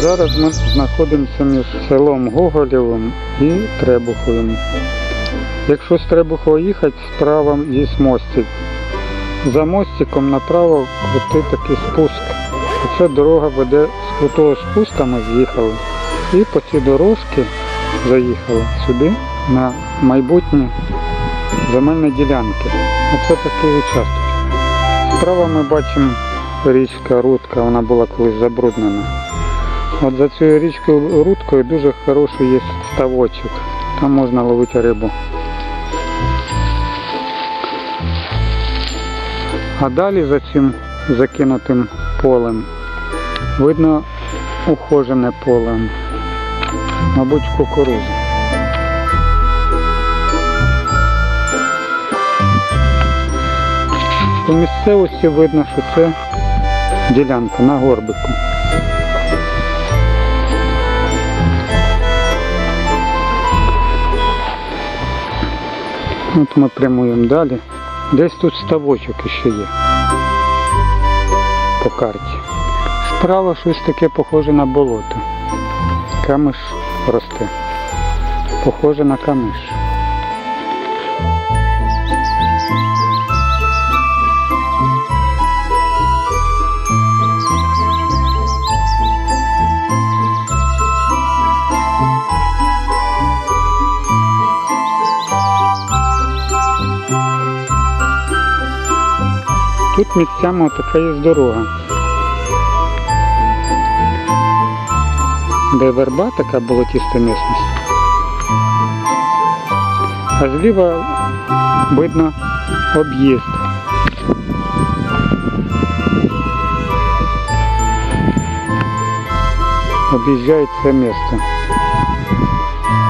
Зараз ми знаходимося між селом Гоголєвим і Требуховим. Якщо з Требухова їхати, справа є мостик. За мостиком направо крутий такий спуск. Оце дорога веде з крутого спуска ми з'їхали. І по цій дорожці заїхали сюди на майбутні земельні ділянки. Оце такий участок. Справа ми бачимо річка Рудка, вона була колись забруднена. От за цією річкою Рудкою дуже хороший є ставочок. Там можна ловити рибу. А далі за цим закинутим полем видно ухожене поле, мабуть, кукурудзи. По місцевості видно, що це ділянка на горбику. От ми прямуємо далі. Десь тут ставочок ще є по карті. Справа щось таке похоже на болото. Камиш росте. Похоже на камиш. Місцями така є дорога. Де верба така болотіста місцевість. А зліва видно об'їзд. Об'їжджають це місце.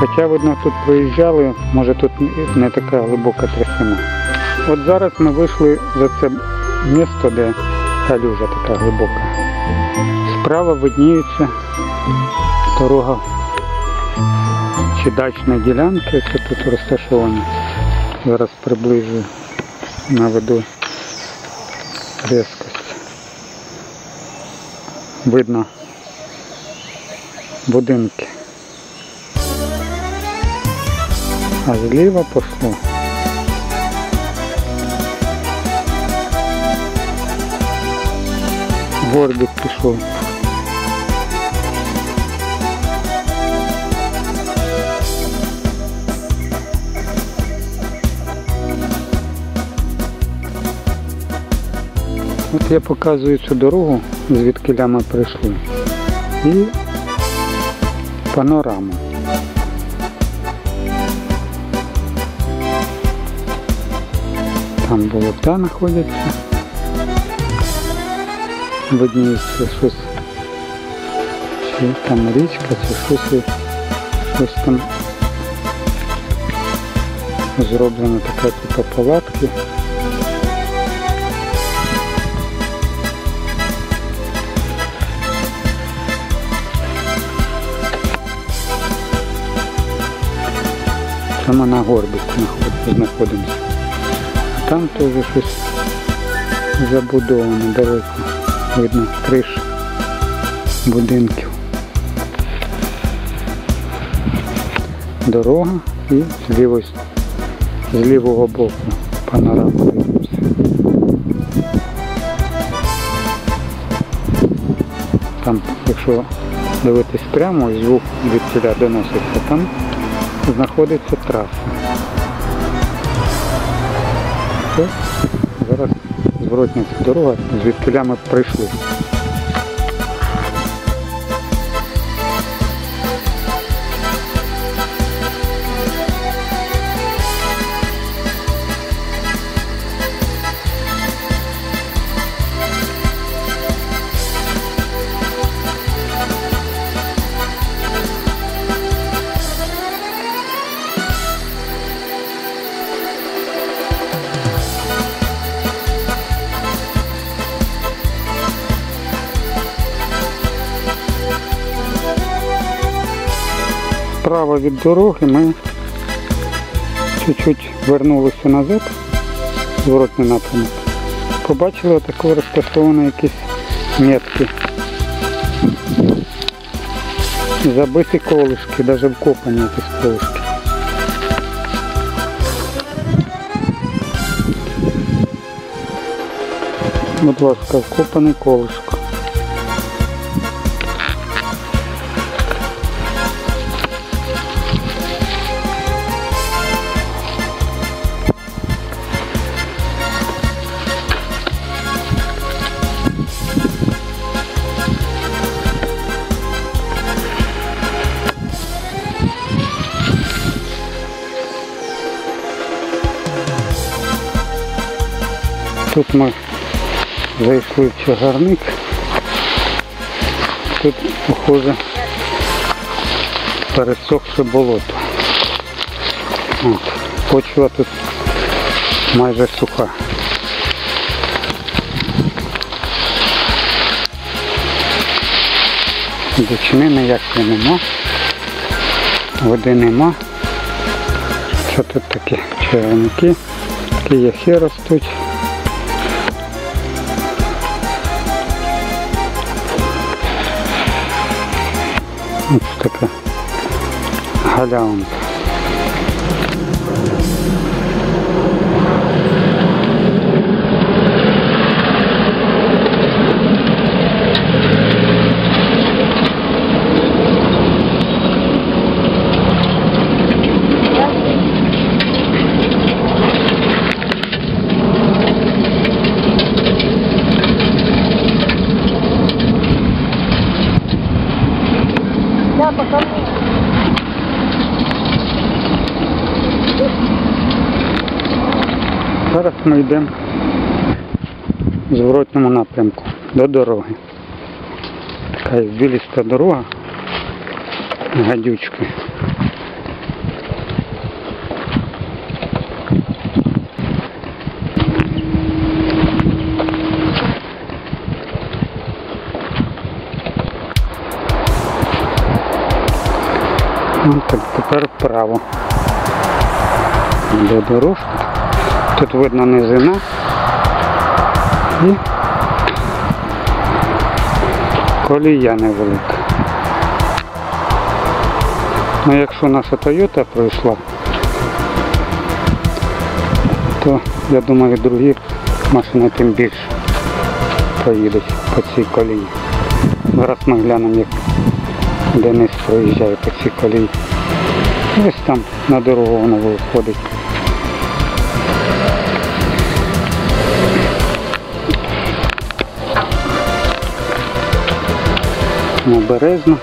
Хоча видно тут проїжджали, може тут не така глибока трясина. От зараз ми вийшли за це місто, де калюжа така глибока. Справа видніється дорога чи дачна ділянка, яка тут розташована. Зараз приближу, наведу різкость. Видно будинки. А зліва пошло. Горбик пішов. От я показую цю дорогу, звідки ми прийшли. І панораму. Там болота знаходяться. Видніється щось. Чи там річка, чи щось, щось там зроблена така типа палатки. Ми на горбику знаходимося. А там теж щось забудовано далеко. Видно криш будинків. Дорога і з, лівої, з лівого боку панорама. Там, якщо дивитись прямо, звук від тіля доноситься, там знаходиться траса. Зворотня дорога, звідки ми прийшли. Справа від дороги ми чуть-чуть вернулися назад, зворотний напрямок. Побачили отако розташовані якісь метки. Забиті колишки, навіть вкопані якісь колишки. Будь ласка, вкопаний колишко. Тут ми зайшли в чагарник. Тут, похоже, пересохше болото. От. Почва тут майже суха. Дичини ніякої нема. Води нема. Що тут таке? Червоники, кияхи ростуть. Ось така галявинка. Зараз ми йдемо в зворотньому напрямку до дороги. Така біліста дорога, гадючка. Ну, так, тепер вправо. До дорожки. Тут видно низина. І колія невелика. Ну якщо наша Toyota пройшла, то я думаю другі машини тим більше поїдуть по цій колії. Зараз ми глянемо, як Денис проїжджає по цій колії. Ось там на дорогу воно виходить. Обережно.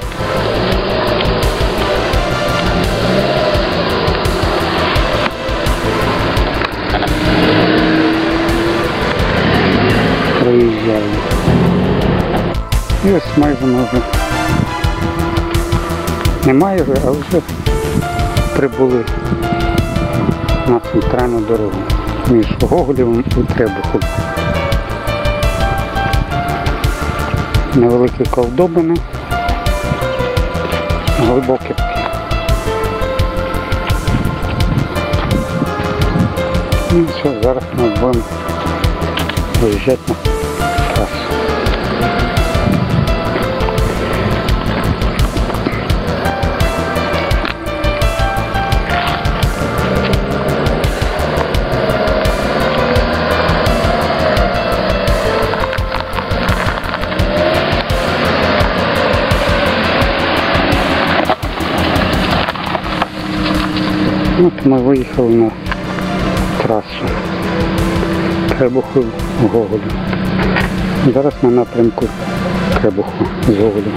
Проїжджаю. І ось майже вже немає вже, а вже прибули на центральну дорогу між Гоголєвим і Требухом. Невеликі ковдобини, глибокі. Ну все, зараз ми будемо виїжджати ми виїхали на трасу. Требуху в Гоголю. Зараз на напрямку Требуху з Гоголю.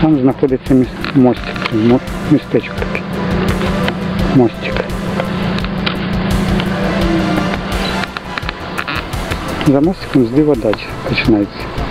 Там знаходиться мостик, містечко таке. Мостик. За мостиком зліва дача починається.